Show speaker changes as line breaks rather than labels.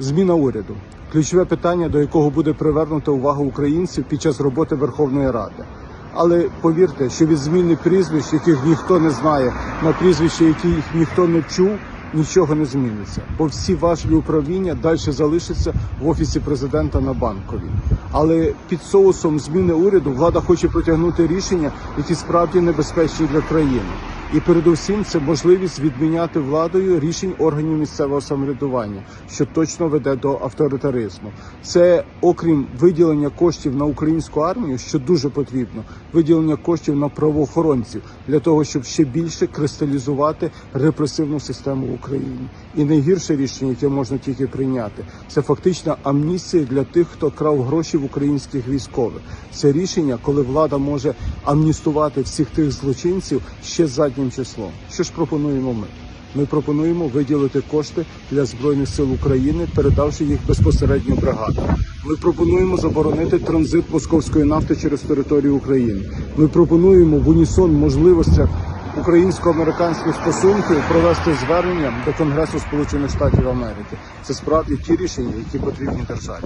Зміна уряду ключове питання, до якого буде привернута увага українців під час роботи Верховної Ради. Але повірте, що від зміни прізвищ, яких ніхто не знає, на прізвища, яких ніхто не чув, нічого не зміниться. Бо всі важливі управління далі залишаться в офісі президента на банковій. Але під соусом зміни уряду влада хоче протягнути рішення, які справді небезпечні для країни. І передусім це можливість відміняти владою рішень органів місцевого самоврядування, що точно веде до авторитаризму. Це окрім виділення коштів на українську армію, що дуже потрібно, виділення коштів на правоохоронців для того, щоб ще більше кристалізувати репресивну систему в Україні. І найгірше рішення, яке можна тільки прийняти, це фактична амністія для тих, хто крав гроші в українських військових. Це рішення, коли влада може амністувати всіх тих злочинців ще заднім числом. Що ж пропонуємо ми? Ми пропонуємо виділити кошти для збройних сил України, передавши їх безпосередньо бригадам. Ми пропонуємо заборонити транзит московської нафти через територію України. Ми пропонуємо в унісон можливостях українсько-американських стосунків провести звернення до Конгресу Сполучених Штатів Америки. Це справді ті рішення, які потрібні державі.